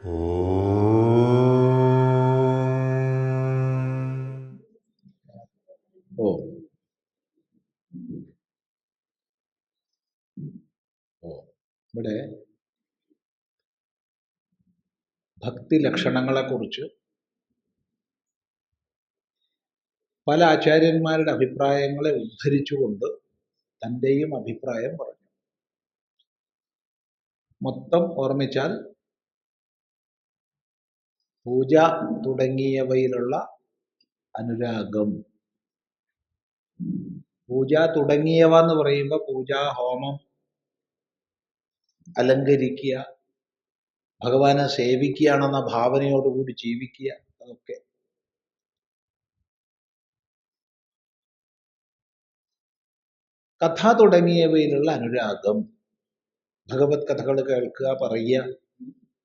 ഓ. ഓ. ഇവിടെ ഭക്തി ലക്ഷണങ്ങളെക്കുറിച്ച് പല ആചാര്യന്മാരുടെ അഭിപ്രായങ്ങളെ ഉദ്ധരിച്ചുകൊണ്ട് തന്റെയും അഭിപ്രായം പറഞ്ഞു. മൊത്തം ഓർമ്മിച്ചാൽ പൂജ തുടങ്ങിയവയിലുള്ള അനുരാഗം. പൂജ തുടങ്ങിയവ എന്ന് പറയുമ്പോൾ പൂജ ഹോമം അലങ്കരിക്കുക ഭഗവാനെ സേവിക്കുകയാണെന്ന ഭാവനയോടുകൂടി ജീവിക്കുക അതൊക്കെ. കഥ തുടങ്ങിയവയിലുള്ള അനുരാഗം. ഭഗവത് കഥകൾ കേൾക്കുക പറയുക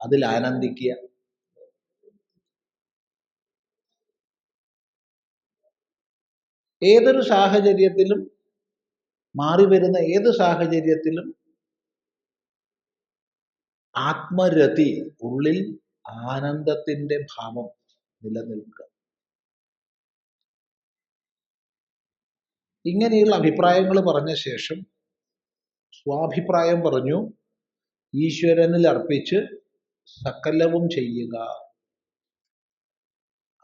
അതിൽ ആനന്ദിക്കുക. ഏതൊരു സാഹചര്യത്തിലും മാറി വരുന്ന ഏത് സാഹചര്യത്തിലും ആത്മരതി ഉള്ളിൽ ആനന്ദത്തിന്റെ ഭാവം നിലനിൽക്കുക. ഇങ്ങനെയുള്ള അഭിപ്രായങ്ങൾ പറഞ്ഞ ശേഷം സ്വാഭിപ്രായം പറഞ്ഞു ഈശ്വരനിൽ അർപ്പിച്ച് സകലവും ചെയ്യുക.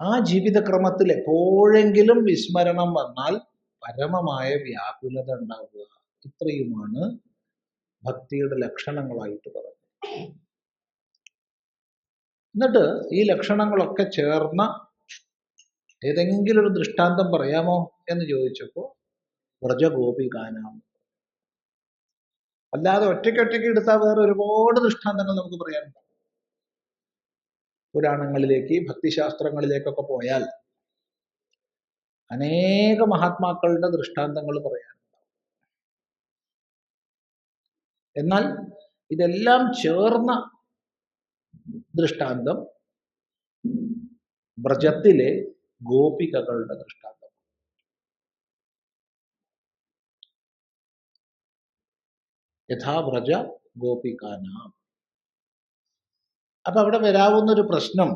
ആ ജീവിതക്രമത്തിൽ എപ്പോഴെങ്കിലും വിസ്മരണം വന്നാൽ പരമമായ വ്യാകുലത ഉണ്ടാവുക. ഇത്രയുമാണ് ഭക്തിയുടെ ലക്ഷണങ്ങളായിട്ട് പറഞ്ഞത് എന്നിട്ട് ഈ ലക്ഷണങ്ങളൊക്കെ ചേർന്ന ഏതെങ്കിലും ഒരു ദൃഷ്ടാന്തം പറയാമോ എന്ന് ചോദിച്ചപ്പോൾ വ്രജഗോപികാനാം അല്ലാതെ ഒറ്റയ്ക്കൊറ്റയ്ക്ക് എടുത്താൽ വേറെ ഒരുപാട് ദൃഷ്ടാന്തങ്ങൾ നമുക്ക് പറയാനുണ്ട്. പുരാണങ്ങളിലേക്ക് ഭക്തിശാസ്ത്രങ്ങളിലേക്കൊക്കെ പോയാൽ അനേക മഹാത്മാക്കളുടെ ദൃഷ്ടാന്തങ്ങൾ പറയാനുണ്ട് എന്നാൽ ഇതെല്ലാം ചേർന്ന ദൃഷ്ടാന്തം വ്രജത്തിലെ ഗോപികകളുടെ ദൃഷ്ടാന്തം. യഥാ വ്രജ ഗോപികാന. അപ്പൊ അവിടെ വരാവുന്ന ഒരു പ്രശ്നം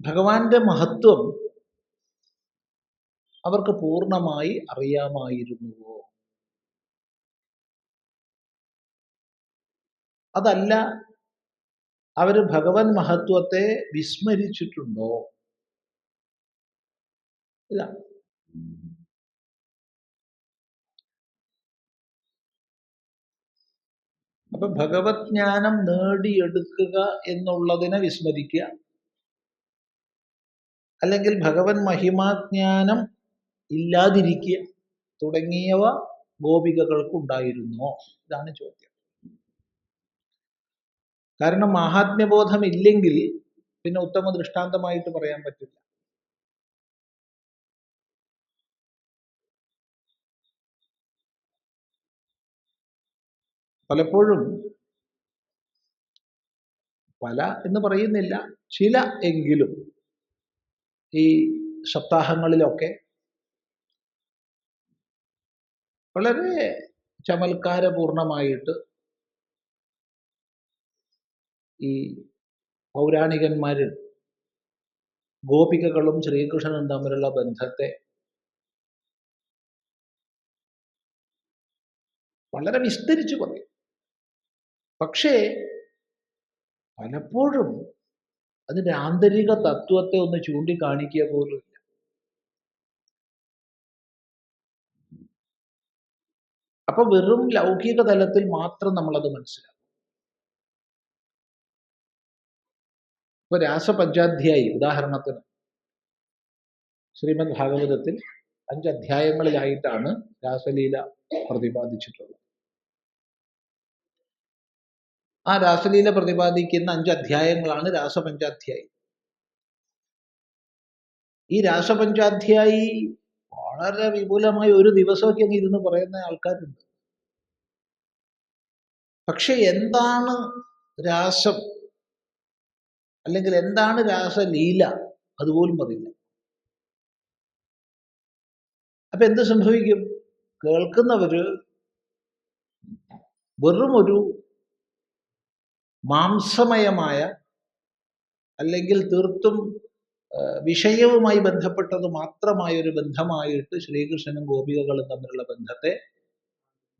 ഭഗവാന്റെ മഹത്വം അവർക്ക് പൂർണമായി അറിയാമായിരുന്നുവോ? അതല്ല അവർ ഭഗവൻ മഹത്വത്തെ വിസ്മരിച്ചിട്ടുണ്ടോ? ഇല്ല. അപ്പൊ ഭഗവത് ജ്ഞാനം നേടിയെടുക്കുക എന്നുള്ളതിനെ വിസ്മരിക്കുക. അല്ലെങ്കിൽ ഭഗവൻ മഹിമാജ്ഞാനം ഇല്ലാതിരിക്കുക തുടങ്ങിയവ ഗോപികകൾക്ക് ഉണ്ടായിരുന്നു ഇതാണ് ചോദ്യം. കാരണം മഹാത്മ്യബോധം ഇല്ലെങ്കിൽ പിന്നെ ഉത്തമ ദൃഷ്ടാന്തമായിട്ട് പറയാൻ പറ്റില്ല. പലപ്പോഴും പല എന്ന് പറയുന്നില്ല ചില എങ്കിലും ഈ സപ്താഹങ്ങളിലൊക്കെ വളരെ ചമൽക്കാരപൂർണമായിട്ട് ഈ പൗരാണികന്മാരിൽ ഗോപികകളും ശ്രീകൃഷ്ണനും തമ്മിലുള്ള ബന്ധത്തെ വളരെ വിസ്തരിച്ചു പറയും. പക്ഷേ പലപ്പോഴും അതിന്റെ ആന്തരിക തത്വത്തെ ഒന്ന് ചൂണ്ടിക്കാണിക്കുക പോലും ഇല്ല. അപ്പൊ വെറും ലൗകിക തലത്തിൽ മാത്രം നമ്മളത് മനസ്സിലാക്കും. ഇപ്പൊ രാസപഞ്ചാധ്യായി ഉദാഹരണത്തിന്. ശ്രീമദ് ഭാഗവതത്തിൽ അഞ്ച് അധ്യായങ്ങളിലായിട്ടാണ് രാസലീല പ്രതിപാദിച്ചിട്ടുള്ളത്. ആ രാസലീല പ്രതിപാദിക്കുന്ന അഞ്ച് അധ്യായങ്ങളാണ് രാസപഞ്ചാധ്യായി. ഈ രാസപഞ്ചാധ്യായി വളരെ വിപുലമായി ഒരു ദിവസമൊക്കെ അങ്ങ് ഇരുന്ന് പറയുന്ന ആൾക്കാരുണ്ട്. പക്ഷെ എന്താണ് രാസം? അല്ലെങ്കിൽ എന്താണ് രാസലീല? അതുപോലും പറയില്ല. അപ്പൊ എന്ത് സംഭവിക്കും? കേൾക്കുന്നവര് വെറും ഒരു മാംസമയമായ അല്ലെങ്കിൽ തീർത്തും വിഷയവുമായി ബന്ധപ്പെട്ടത് മാത്രമായ ഒരു ബന്ധമായിട്ട് ശ്രീകൃഷ്ണനും ഗോപികകളും തമ്മിലുള്ള ബന്ധത്തെ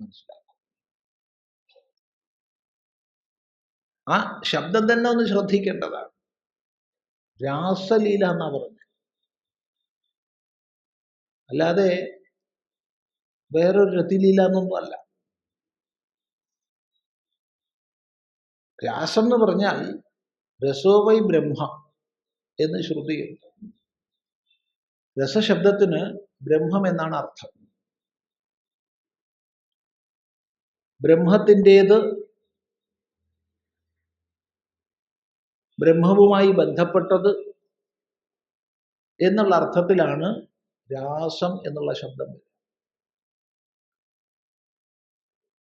മനസ്സിലാക്കും. ആ ശബ്ദം തന്നെ ഒന്ന് ശ്രദ്ധിക്കേണ്ടതാണ്. രാസലീല എന്നാ പറഞ്ഞത് അല്ലാതെ വേറൊരു രതിലീല എന്നൊന്നും അല്ല. രാസം എന്ന് പറഞ്ഞാൽ രസോവൈ ബ്രഹ്മ എന്ന് ശ്രുതിയുണ്ട് രസശബ്ദത്തിന് ബ്രഹ്മം എന്നാണ് അർത്ഥം. ബ്രഹ്മത്തിന്റെത് ബ്രഹ്മവുമായി ബന്ധപ്പെട്ടത് എന്നുള്ള അർത്ഥത്തിലാണ് രാസം എന്നുള്ള ശബ്ദം.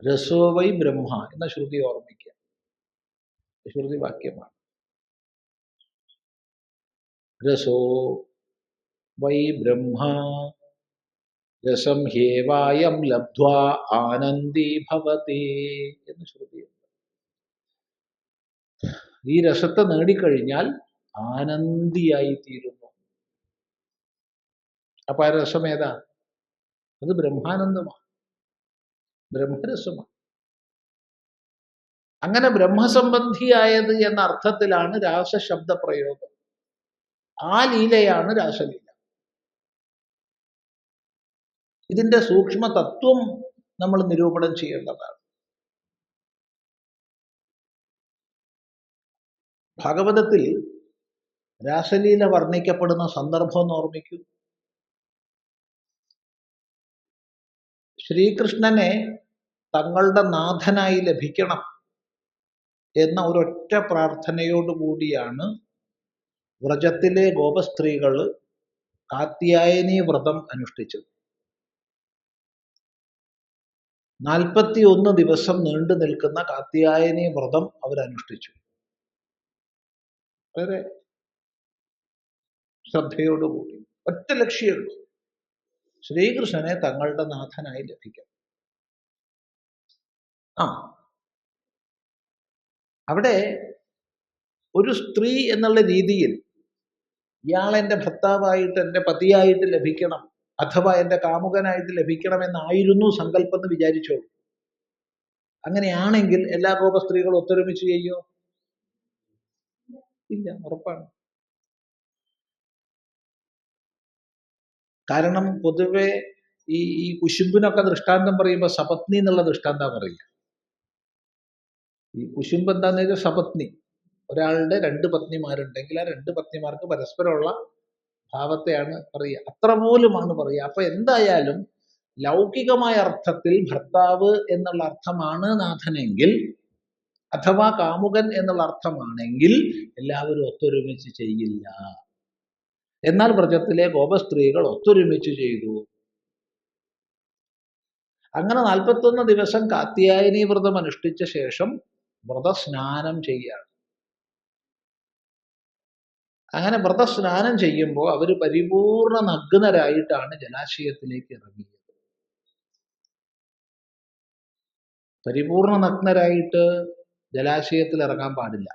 രസോവൈ ബ്രഹ്മ എന്ന ശ്രുതി ഓർമ്മിക്കുക. ശ്രുതി വാക്യമാണ്. രസോ വൈ ബ്രഹ്മാ രസം ഹേവായം ലബ്ധ്വാ ആനന്ദീ ഭവതി എന്ന് ശ്രുതിയുണ്ട്. ഈ രസത്തെ നേടിക്കഴിഞ്ഞാൽ ആനന്ദിയായി തീരുന്നു അപ്പൊ ആ രസം ഏതാ അത് ബ്രഹ്മാനന്ദമാണ്. ബ്രഹ്മരസമാണ്. അങ്ങനെ ബ്രഹ്മസംബന്ധിയായത് എന്ന അർത്ഥത്തിലാണ് രാസശബ്ദ പ്രയോഗം ആ ലീലയാണ് രാസലീല. ഇതിന്റെ സൂക്ഷ്മ തത്വം നമ്മൾ നിരൂപണം ചെയ്യേണ്ടതാണ്. ഭാഗവതത്തിൽ രാസലീല വർണിക്കപ്പെടുന്ന സന്ദർഭം എന്ന് ഓർമ്മിക്കൂ. ശ്രീകൃഷ്ണനെ തങ്ങളുടെ നാഥനായി ലഭിക്കണം. എന്ന ഒരൊറ്റ പ്രാർത്ഥനയോടുകൂടിയാണ് വ്രജത്തിലെ ഗോപസ്ത്രീകൾ കാത്യായനി വ്രതം അനുഷ്ഠിച്ചത്. നാൽപ്പത്തി ഒന്ന് ദിവസം നീണ്ടു നിൽക്കുന്ന കാത്യായനി വ്രതം അവരനുഷ്ഠിച്ചു വളരെ ശ്രദ്ധയോടുകൂടി ഒറ്റ ലക്ഷ്യമുള്ളൂ ശ്രീകൃഷ്ണനെ തങ്ങളുടെ നാഥനായി ലഭിക്കണം ആ അവിടെ ഒരു സ്ത്രീ എന്നുള്ള രീതിയിൽ ഇയാൾ എന്റെ ഭർത്താവായിട്ട് എന്റെ പതിയായിട്ട് ലഭിക്കണം അഥവാ എന്റെ കാമുകനായിട്ട് ലഭിക്കണമെന്നായിരുന്നു സങ്കല്പം എന്ന് വിചാരിച്ചോളൂ അങ്ങനെയാണെങ്കിൽ എല്ലാ ലോക സ്ത്രീകളും ഒത്തൊരുമിച്ച് ചെയ്യോ? ഇല്ല ഉറപ്പാണ്. കാരണം പൊതുവെ ഈ ഈ കുശുമ്പിനൊക്കെ ദൃഷ്ടാന്തം പറയുമ്പോൾ സപത്നി എന്നുള്ള ദൃഷ്ടാന്തം പറയുക ഈ കുശുമ്പ് എന്താന്ന് വെച്ചാൽ സപത്നി. ഒരാളുടെ രണ്ട് പത്നിമാരുണ്ടെങ്കിൽ ആ രണ്ട് പത്നിമാർക്ക് പരസ്പരമുള്ള ഭാവത്തെയാണ് പറയുക. അത്ര പോലുമാണ് പറയുക. അപ്പൊ എന്തായാലും ലൗകികമായ അർത്ഥത്തിൽ ഭർത്താവ് എന്നുള്ള അർത്ഥമാണ് നാഥനെങ്കിൽ അഥവാ കാമുകൻ എന്നുള്ള അർത്ഥമാണെങ്കിൽ എല്ലാവരും ഒത്തൊരുമിച്ച് ചെയ്യില്ല. എന്നാൽ വ്രജത്തിലെ ഗോപസ്ത്രീകൾ ഒത്തൊരുമിച്ച് ചെയ്തു. അങ്ങനെ നാൽപ്പത്തൊന്ന് ദിവസം കാത്യായനി വ്രതം അനുഷ്ഠിച്ച ശേഷം വ്രതസ്നാനം ചെയ്യാണ് അങ്ങനെ വ്രതസ്നാനം ചെയ്യുമ്പോൾ അവർ പരിപൂർണ നഗ്നരായിട്ടാണ് ജലാശയത്തിലേക്ക് ഇറങ്ങിയത്. പരിപൂർണ നഗ്നരായിട്ട് ജലാശയത്തിൽ ഇറങ്ങാൻ പാടില്ല.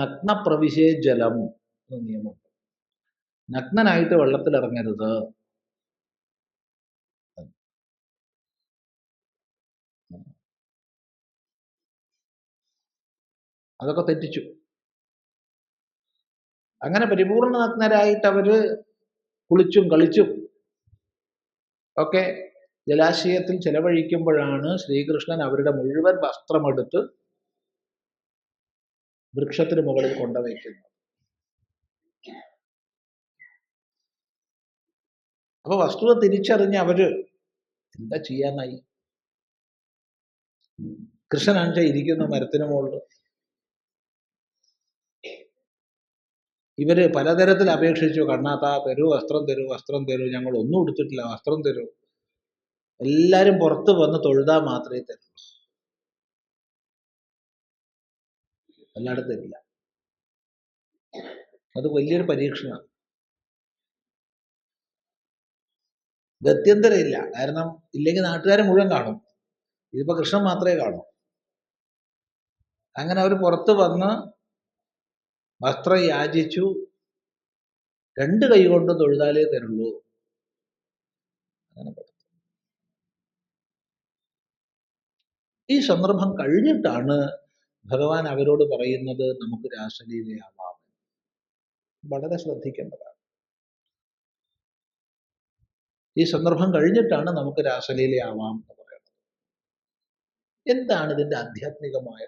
നഗ്നപ്രവിശേ നഗ്ന ജലം എന്ന നിയമമുണ്ട്. നഗ്നനായിട്ട് വെള്ളത്തിൽ ഇറങ്ങരുത് അതൊക്കെ തെറ്റിച്ചു. അങ്ങനെ പരിപൂർണനഗ്നരായിട്ട് അവർ കുളിച്ചും കളിച്ചും ഒക്കെ ജലാശയത്തിൽ ചെലവഴിക്കുമ്പോഴാണ് ശ്രീകൃഷ്ണൻ അവരുടെ മുഴുവൻ വസ്ത്രമെടുത്ത് വൃക്ഷത്തിന് മുകളിൽ കൊണ്ടുവയ്ക്കുന്നത്. അപ്പൊ വസ്തുത തിരിച്ചറിഞ്ഞ് അവർ എന്താ ചെയ്യാനായി? കൃഷ്ണനാഴ്ച ഇരിക്കുന്ന മരത്തിന് മുകളിൽ ഇവർ പലതരത്തിൽ അപേക്ഷിച്ചു. കണ്ണാത്ത തരൂ വസ്ത്രം തരൂ വസ്ത്രം തരൂ ഞങ്ങൾ ഒന്നും എടുത്തിട്ടില്ല വസ്ത്രം തരൂ. എല്ലാവരും പുറത്ത് വന്ന് തൊഴുതാ മാത്രമേ തരൂ. അല്ലാതെ തരില്ല അത് വലിയൊരു പരീക്ഷണമാണ്. ഗത്യന്തരമില്ല കാരണം ഇല്ലെങ്കിൽ നാട്ടുകാരെ മുഴുവൻ കാണും. ഇതിപ്പോ കൃഷ്ണൻ മാത്രമേ കാണൂ. അങ്ങനെ അവർ പുറത്ത് വന്ന് വസ്ത്രം യാചിച്ചു. രണ്ട് കൈ കൊണ്ട് തൊഴുതാലേ തരുള്ളൂ. ഈ സന്ദർഭം കഴിഞ്ഞിട്ടാണ് ഭഗവാൻ അവരോട് പറയുന്നത് നമുക്ക് രാസലീലയാവാം വളരെ ശ്രദ്ധിക്കേണ്ടതാണ്. ഈ സന്ദർഭം കഴിഞ്ഞിട്ടാണ് നമുക്ക് രാസലീലയാവാം എന്ന് പറയുന്നത്. എന്താണ് ഇതിന്റെ ആധ്യാത്മികമായ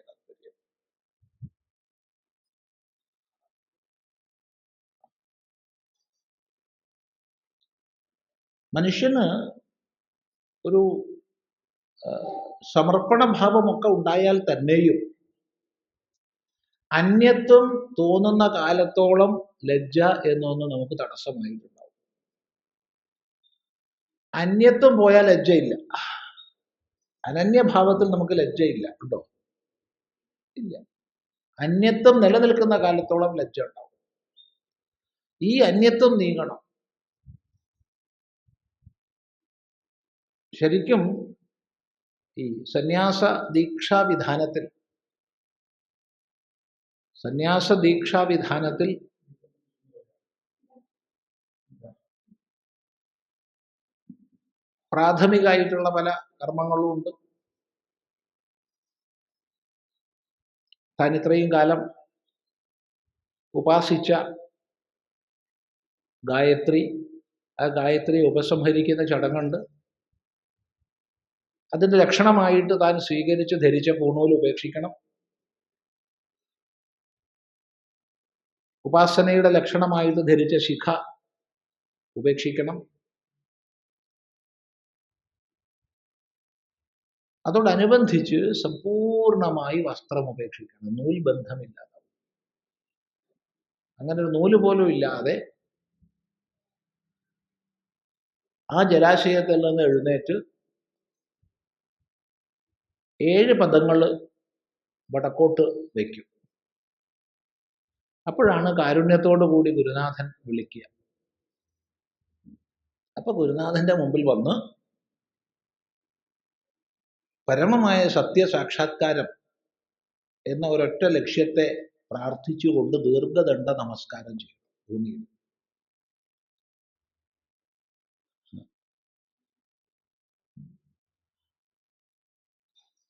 മനുഷ്യന് ഒരു സമർപ്പണ ഭാവമൊക്കെ ഉണ്ടായാൽ തന്നെയും അന്യത്വം തോന്നുന്ന കാലത്തോളം ലജ്ജ എന്നൊന്ന് നമുക്ക് തടസ്സമായിട്ടുണ്ടാവും. അന്യത്വം പോയാൽ ലജ്ജയില്ല. അനന്യഭാവത്തിൽ നമുക്ക് ലജ്ജയില്ല. ഉണ്ടോ? ഇല്ല. അന്യത്വം നിലനിൽക്കുന്ന കാലത്തോളം ലജ്ജ ഉണ്ടാവും. ഈ അന്യത്വം നീങ്ങണം. ശരിക്കും ഈ സന്യാസ ദീക്ഷാവിധാനത്തിൽ സന്യാസ ദീക്ഷാവിധാനത്തിൽ പ്രാഥമികമായിട്ടുള്ള പല കർമ്മങ്ങളും ഉണ്ട്. താൻ ഇത്രയും കാലം ഉപാസിച്ച ഗായത്രി ആ ഗായത്രി ഉപസംഹരിക്കുന്ന ചടങ്ങുണ്ട്. അതിന്റെ ലക്ഷണമായിട്ട് താൻ സ്വീകരിച്ച് ധരിച്ച പൂണൂൽ ഉപേക്ഷിക്കണം. ഉപാസനയുടെ ലക്ഷണമായിട്ട് ധരിച്ച ശിഖ ഉപേക്ഷിക്കണം. അതോടനുബന്ധിച്ച് സമ്പൂർണമായി വസ്ത്രം ഉപേക്ഷിക്കണം. നൂൽ ബന്ധമില്ലാതെ. അങ്ങനെ ഒരു നൂൽ പോലും ഇല്ലാതെ ആ ജലാശയത്തിൽ നിന്ന് എഴുന്നേറ്റ് ഏഴ് പദങ്ങൾ വടക്കോട്ട് വയ്ക്കും. അപ്പോഴാണ് കാരുണ്യത്തോടു കൂടി ഗുരുനാഥൻ വിളിക്കുക. അപ്പൊ ഗുരുനാഥന്റെ മുമ്പിൽ വന്ന് പരമമായ സത്യസാക്ഷാത്കാരം എന്ന ഒരൊറ്റ ലക്ഷ്യത്തെ പ്രാർത്ഥിച്ചുകൊണ്ട് ദീർഘദണ്ഡ നമസ്കാരം ചെയ്യും ഭൂമിയിൽ.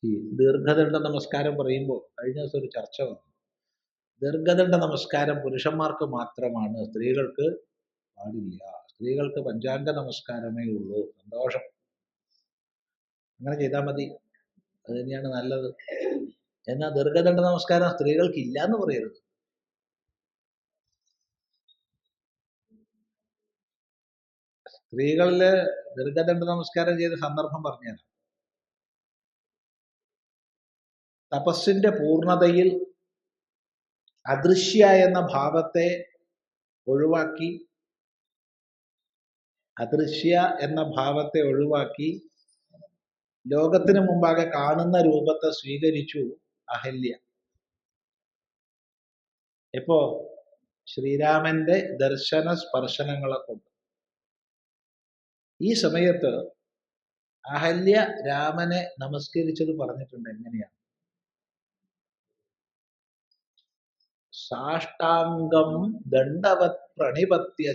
ഈ ദീർഘദണ്ഡ നമസ്കാരം പറയുമ്പോൾ കഴിഞ്ഞ ദിവസം ഒരു ചർച്ച വന്നു. ദീർഘദണ്ഡ നമസ്കാരം പുരുഷന്മാർക്ക് മാത്രമാണ് സ്ത്രീകൾക്ക് പാടില്ല. സ്ത്രീകൾക്ക് പഞ്ചാംഗ നമസ്കാരമേ ഉള്ളൂ. സന്തോഷം. അങ്ങനെ ചെയ്താൽ മതി. അത് തന്നെയാണ് നല്ലത്. എന്നാൽ ദീർഘദണ്ഡ നമസ്കാരം സ്ത്രീകൾക്ക് ഇല്ല എന്ന് പറയരുത്. സ്ത്രീകളിൽ ദീർഘദണ്ഡ നമസ്കാരം ചെയ്ത സന്ദർഭം പറഞ്ഞുതരാം. തപസ്സിന്റെ പൂർണതയിൽ അദൃശ്യ എന്ന ഭാവത്തെ ഒഴിവാക്കി അദൃശ്യ എന്ന ഭാവത്തെ ഒഴിവാക്കി ലോകത്തിന് മുമ്പാകെ കാണുന്ന രൂപത്തെ സ്വീകരിച്ചു അഹല്യ. എപ്പോ ശ്രീരാമന്റെ ദർശന സ്പർശനങ്ങളെ കൊണ്ട്. ഈ സമയത്ത് അഹല്യ രാമനെ നമസ്കരിച്ചത് പറഞ്ഞിട്ടുണ്ട് എങ്ങനെയാണ്? സാഷ്ടാംഗം ദണ്ഡവത് പ്രണിപത്യ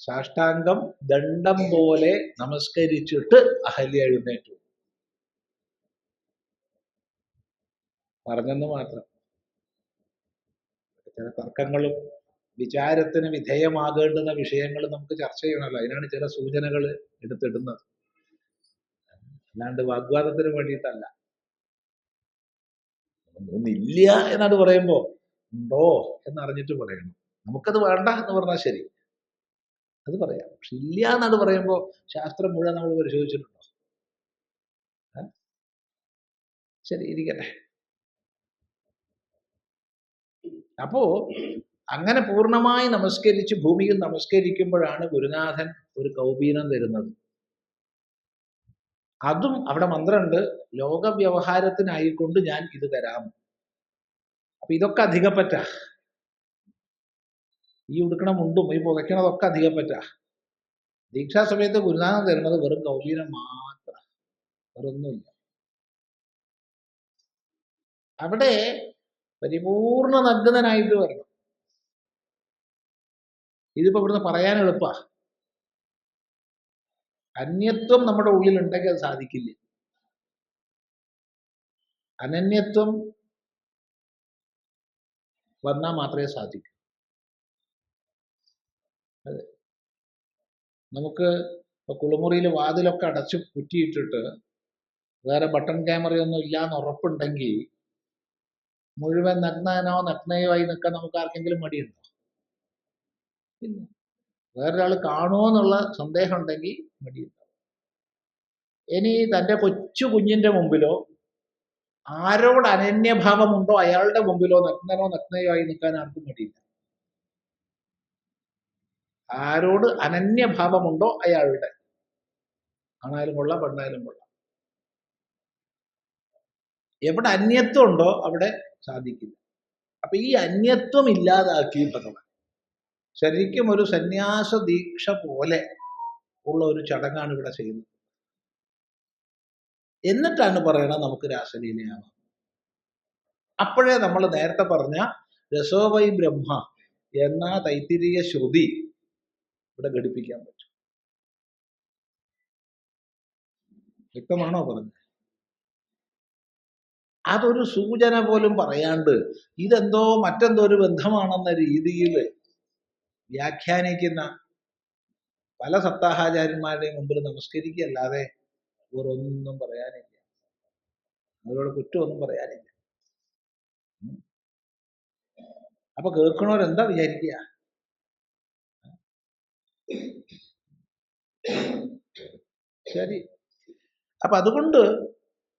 സാഷ്ടാംഗം ദണ്ഡം പോലെ നമസ്കരിച്ചിട്ട് അഹല്യ എഴുന്നേറ്റു. പറഞ്ഞെന്ന് മാത്രം. ചില തർക്കങ്ങളും വിചാരത്തിന് വിധേയമാകേണ്ടുന്ന വിഷയങ്ങൾ നമുക്ക് ചർച്ച ചെയ്യണമല്ലോ. അതിനാണ് ചില സൂചനകൾ എടുത്തിടുന്നത്. അല്ലാണ്ട് വാഗ്വാദത്തിന് വേണ്ടിയിട്ടല്ല. ഒന്നില്ല എന്നാണ് പറയുമ്പോ ഉണ്ടോ എന്നറിഞ്ഞിട്ട് പറയണം. നമുക്കത് വേണ്ട എന്ന് പറഞ്ഞാൽ ശരി. അത് പറയാം. പക്ഷെ ഇല്ല എന്നാണ് പറയുമ്പോ ശാസ്ത്രം മുഴുവൻ നമ്മൾ പരിശോധിച്ചിട്ടുണ്ടോ? ശരി ഇരിക്കട്ടെ. അപ്പോ അങ്ങനെ പൂർണമായി നമസ്കരിച്ച് ഭൂമിയിൽ നമസ്കരിക്കുമ്പോഴാണ് ഗുരുനാഥൻ ഒരു കൗപീനം തരുന്നത്. അതും അവിടെ മന്ത്രമുണ്ട്. ലോക വ്യവഹാരത്തിനായിക്കൊണ്ട് ഞാൻ ഇത് തരാം. അപ്പൊ ഇതൊക്കെ അധികപ്പറ്റ. ഈ ഉടുക്കണ മുണ്ടും ഈ പുതയ്ക്കണതൊക്കെ അധികപ്പറ്റ. ദീക്ഷാ സമയത്ത് ഗുരുനാഥൻ തരുന്നത് വെറും ഗൗരീരം മാത്രം. വേറൊന്നുമില്ല. അവിടെ പരിപൂർണ നഗ്നനായിട്ട് വരണം. ഇതിപ്പോ ഇവിടുന്ന് പറയാൻ എളുപ്പാ. അന്യത്വം നമ്മുടെ ഉള്ളിൽ ഉണ്ടെങ്കിൽ അത് സാധിക്കില്ല. അനന്യത്വം വന്നാൽ മാത്രമേ സാധിക്കൂ. അതെ. നമുക്ക് കുളിമുറിയിൽ വാതിലൊക്കെ അടച്ച് കുറ്റിയിട്ടിട്ട് വേറെ ബട്ടൺ ക്യാമറയൊന്നും ഇല്ലാന്ന് ഉറപ്പുണ്ടെങ്കിൽ മുഴുവൻ നഗ്നനോ നഗ്നയോ ആയി നിൽക്കാൻ നമുക്ക് ആർക്കെങ്കിലും മടിയുണ്ടോ? ഇല്ല. വേറൊരാൾ കാണുമോ എന്നുള്ള സന്ദേഹം ഉണ്ടെങ്കിൽ മടിയുണ്ടാവും. ഇനി തന്റെ കൊച്ചു കുഞ്ഞിന്റെ മുമ്പിലോ ആരോട് അനന്യഭാവമുണ്ടോ അയാളുടെ മുമ്പിലോ നഗ്നനോ നഗ്നയോ ആയി നിൽക്കാൻ ആർക്കും മടിയില്ല. ആരോട് അനന്യഭാവമുണ്ടോ അയാളുടെ. ആണായാലും കൊള്ളാം പെണ്ണായാലും കൊള്ളാം. എവിടെ അന്യത്വം ഉണ്ടോ അവിടെ സാധിക്കില്ല. അപ്പൊ ഈ അന്യത്വം ഇല്ലാതാക്കി ഭഗവാൻ ശരിക്കും ഒരു സന്യാസ ദീക്ഷ പോലെ ഉള്ള ഒരു ചടങ്ങാണ് ഇവിടെ ചെയ്യുന്നത്. എന്നിട്ടാണ് പറയണത് നമുക്ക് രാസലീലയാവാം അപ്പോഴേ നമ്മൾ നേരത്തെ പറഞ്ഞ രസോവൈ ബ്രഹ്മ എന്ന തൈത്തിരിയ ശ്രുതി ഇവിടെ ഘടിപ്പിക്കാൻ പറ്റും. വ്യക്തമാണോ പറഞ്ഞത്? അതൊരു സൂചന പോലും പറയാണ്ട് ഇതെന്തോ മറ്റെന്തോ ഒരു ബന്ധമാണെന്ന രീതിയിൽ വ്യാഖ്യാനിക്കുന്ന പല സപ്താഹാചാര്യന്മാരുടെയും മുമ്പിൽ നമസ്കരിക്കുകയല്ലാതെ വേറൊന്നും പറയാനില്ല. അവരോട് കുറ്റമൊന്നും പറയാനില്ല. അപ്പൊ കേൾക്കണവരെന്താ വിചാരിക്കുക? ശരി. അപ്പൊ അതുകൊണ്ട്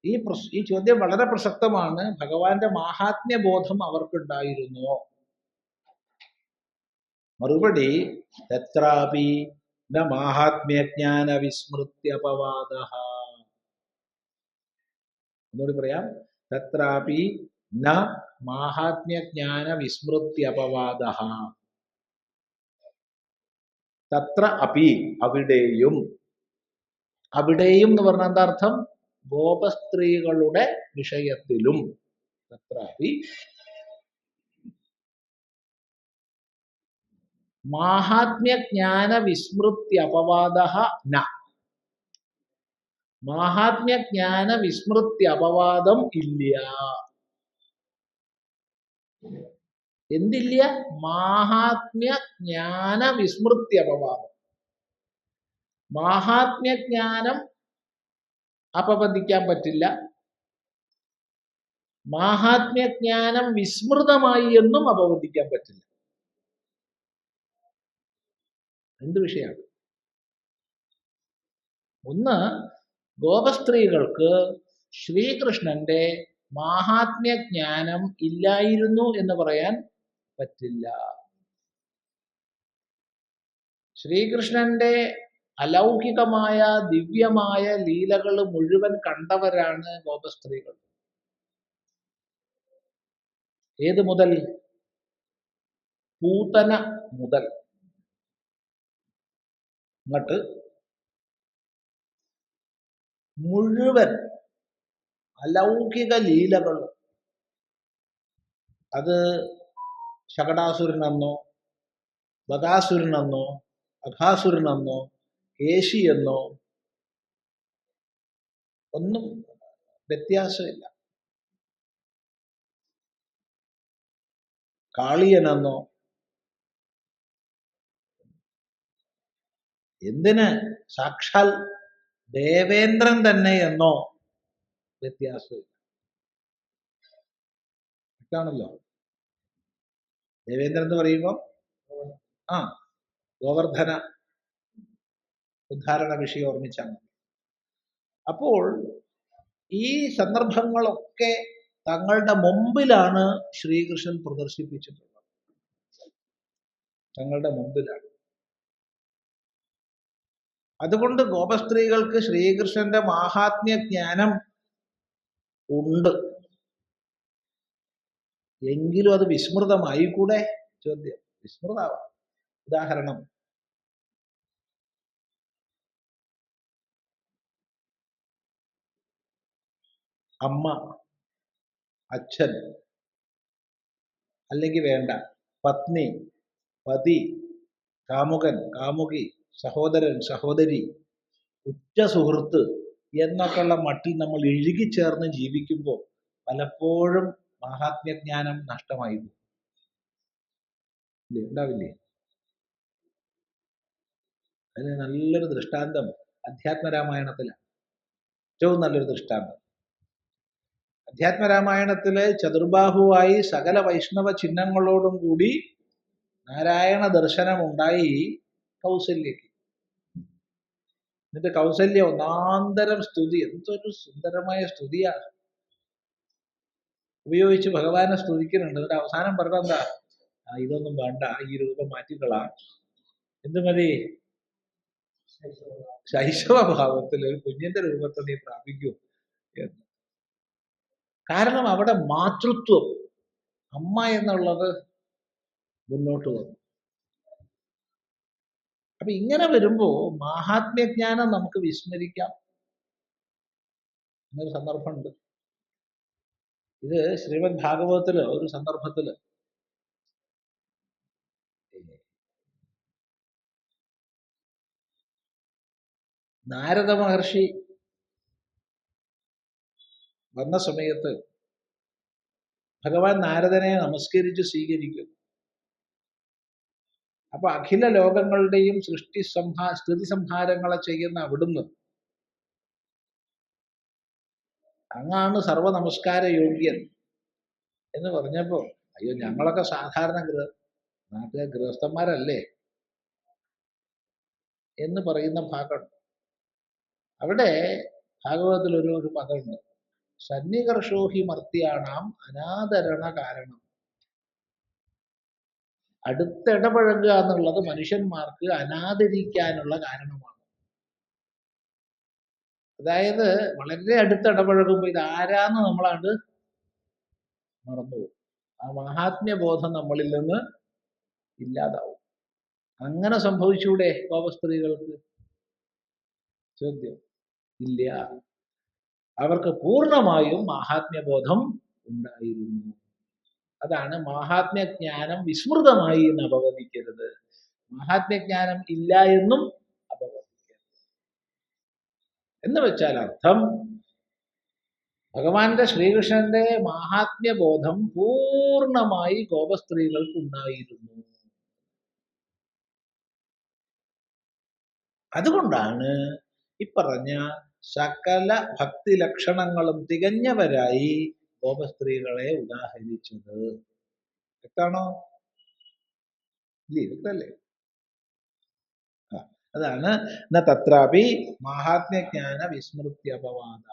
ഈ ഈ ചോദ്യം വളരെ പ്രസക്തമാണ്. ഭഗവാന്റെ മാഹാത്മ്യ ബോധം അവർക്കുണ്ടായിരുന്നോ? മറുപടി തത്രാപി ന മാഹാത്മ്യജ്ഞാന വിസ്മൃത്യപവാദ ഒന്നുകൂടി പറയാം. തത്രാപി ന മാഹാത്മ്യജ്ഞാന വിസ്മൃത്യപവാദ തത്ര അപി അവിടെയും. അവിടെയും എന്ന് പറഞ്ഞ എന്താ അർത്ഥം? ഗോപസ്ത്രീകളുടെ വിഷയത്തിലും. തത്രാപി മാഹാത്മ്യജ്ഞാന വിസ്മൃത്യപവാദ ന. മാഹാത്മ്യജ്ഞാന വിസ്മൃത്യപവാദം ഇല്ല. എന്തില്ല? മാഹാത്മ്യജ്ഞാന വിസ്മൃതി അപവാദം. മാഹാത്മ്യജ്ഞാനം അപവദിക്കാൻ പറ്റില്ല. മാഹാത്മ്യജ്ഞാനം വിസ്മൃതമായി എന്നും അപവദിക്കാൻ പറ്റില്ല. രണ്ട് വിഷയമാണ് ഒന്ന് ഗോപസ്ത്രീകൾക്ക് ശ്രീകൃഷ്ണന്റെ മാഹാത്മ്യജ്ഞാനം ഇല്ലായിരുന്നു എന്ന് പറയാൻ പറ്റില്ല. ശ്രീകൃഷ്ണന്റെ അലൗകികമായ ദിവ്യമായ ലീലകൾ മുഴുവൻ കണ്ടവരാണ് ഗോപസ്ത്രീകൾ. ഏത് മുതൽ? പൂതന മുതൽ. ഇങ്ങോട്ട് മുഴുവൻ അലൗകിക ലീലകൾ അത് ശകടാസുരനെന്നോ ബദാസുരനെന്നോ കേശി എന്നോ ഒന്നും വ്യത്യാസമില്ല. കാളിയനെന്നോ എന്തിന്? സാക്ഷാൽ ദേവേന്ദ്രൻ തന്നെ എന്നോ? വ്യത്യാസമില്ല. ഇതാണല്ലോ ദേവേന്ദ്രൻ എന്ന് പറയുമ്പോൾ ആ ഗോവർദ്ധന ഉദ്ധാരണ വിഷയം ഓർമ്മിച്ചാണ് അപ്പോൾ ഈ സന്ദർഭങ്ങളൊക്കെ തങ്ങളുടെ മുമ്പിലാണ് ശ്രീകൃഷ്ണൻ പ്രദർശിപ്പിച്ചിട്ടുള്ളത്. തങ്ങളുടെ മുമ്പിലാണ്. അതുകൊണ്ട് ഗോപസ്ത്രീകൾക്ക് ശ്രീകൃഷ്ണന്റെ മാഹാത്മ്യ ജ്ഞാനം ഉണ്ട്. എങ്കിലും അത് വിസ്മൃതമായി കൂടെ ചോദ്യം. വിസ്മൃതാവാം. ഉദാഹരണം. അമ്മ അച്ഛൻ അല്ലെങ്കിൽ വേണ്ട പത്നി പതി കാമുകൻ കാമുകി സഹോദരൻ സഹോദരി ഉറ്റ സുഹൃത്ത് എന്നൊക്കെയുള്ള മട്ടിൽ നമ്മൾ ഇഴുകിച്ചേർന്ന് ജീവിക്കുമ്പോൾ പലപ്പോഴും മഹാത്മ്യജ്ഞാനം നഷ്ടമായി പോകും. ഉണ്ടാവില്ലേ? അതിന് നല്ലൊരു ദൃഷ്ടാന്തം അധ്യാത്മരാമായണത്തിലാണ്. ഏറ്റവും നല്ലൊരു ദൃഷ്ടാന്തം. അധ്യാത്മരാമായണത്തിലെ ചതുർബാഹുവായി സകല വൈഷ്ണവ ചിഹ്നങ്ങളോടും കൂടി നാരായണ ദർശനമുണ്ടായി കൗസല്യക്ക് എന്നിട്ട് കൗസല്യ ഒന്നാന്തരം സ്തുതി. എന്തൊരു സുന്ദരമായ സ്തുതിയാണ് ഉപയോഗിച്ച് ഭഗവാനെ സ്തുതിക്കുന്നുണ്ട്. എന്നിട്ട് അവസാനം പറഞ്ഞ എന്താ? ഇതൊന്നും വേണ്ട. ഈ രൂപം മാറ്റിക്കളാം. എന്ത് മതി? ശൈശവ ഭാവത്തിൽ ഒരു കുഞ്ഞിന്റെ രൂപത്തെ നീ പ്രാപിക്കൂ എന്ന്. കാരണം അവിടെ മാതൃത്വം അമ്മ എന്നുള്ളത് മുന്നോട്ട് വന്നു. അപ്പൊ ഇങ്ങനെ വരുമ്പോ മാഹാത്മ്യജ്ഞാനം നമുക്ക് വിസ്മരിക്കാം. എന്നൊരു സന്ദർഭമുണ്ട്. ഇത് ശ്രീമദ് ഭാഗവതത്തിൽ ഒരു സന്ദർഭത്തിൽ നാരദ മഹർഷി വന്ന സമയത്ത് ഭഗവാൻ നാരദനെ നമസ്കരിച്ച് സ്വീകരിക്കുന്നു. അപ്പൊ അഖില ലോകങ്ങളുടെയും സൃഷ്ടി സംഹാ സ്ഥിതി സംഹാരങ്ങളെ ചെയ്യുന്ന അവിടുന്ന്. അങ്ങാണ് സർവ നമസ്കാര യോഗ്യൻ എന്ന് പറഞ്ഞപ്പോ അയ്യോ ഞങ്ങളൊക്കെ സാധാരണ ഗൃഹ നാട്ടിലെ ഗൃഹസ്ഥന്മാരല്ലേ എന്ന് പറയുന്ന ഭാഗം. അവിടെ ഭാഗവതത്തിൽ ഒരു ഒരു പദമുണ്ട് സന്നികർഷോഹി മർത്യാണാം അനാദരണ കാരണം അടുത്തിടപഴകുക എന്നുള്ളത് മനുഷ്യന്മാർക്ക് അനാദരിക്കാനുള്ള കാരണമാണ്. അതായത് വളരെ അടുത്തിടപഴകുമ്പോൾ ഇത് ആരാന്ന് നമ്മളാണ്ട് മറന്നുപോകും. ആ മഹാത്മ്യബോധം നമ്മളിൽ നിന്ന് ഇല്ലാതാവും. അങ്ങനെ സംഭവിച്ചൂടെ ഗോപസ്ത്രീകൾക്ക് ചോദ്യം. ഇല്ല. അവർക്ക് പൂർണമായും മഹാത്മ്യബോധം ഉണ്ടായിരുന്നു. അതാണ് മഹാത്മ്യജ്ഞാനം വിസ്മൃതമായി എന്ന് അപവദിക്കരുത്. മഹാത്മ്യജ്ഞാനം ഇല്ല എന്നും അപവദിക്കരുത്. എന്ന് വെച്ചാൽ അർത്ഥം ഭഗവാന്റെ ശ്രീകൃഷ്ണന്റെ മാഹാത്മ്യബോധം പൂർണമായി ഗോപസ്ത്രീകൾക്ക് ഉണ്ടായിരുന്നു അതുകൊണ്ടാണ് ഇപ്പറഞ്ഞ സകല ഭക്തി ലക്ഷണങ്ങളും തികഞ്ഞവരായി ഗോപസ്ത്രീകളെ ഉദാഹരിച്ചത്. വ്യക്താണോ ഇല്ലേ? വ്യക്തല്ലേ ആ അതാണ്. ന തത്രാപി മാഹാത്മ്യജ്ഞാന വിസ്മൃത്യപവാദ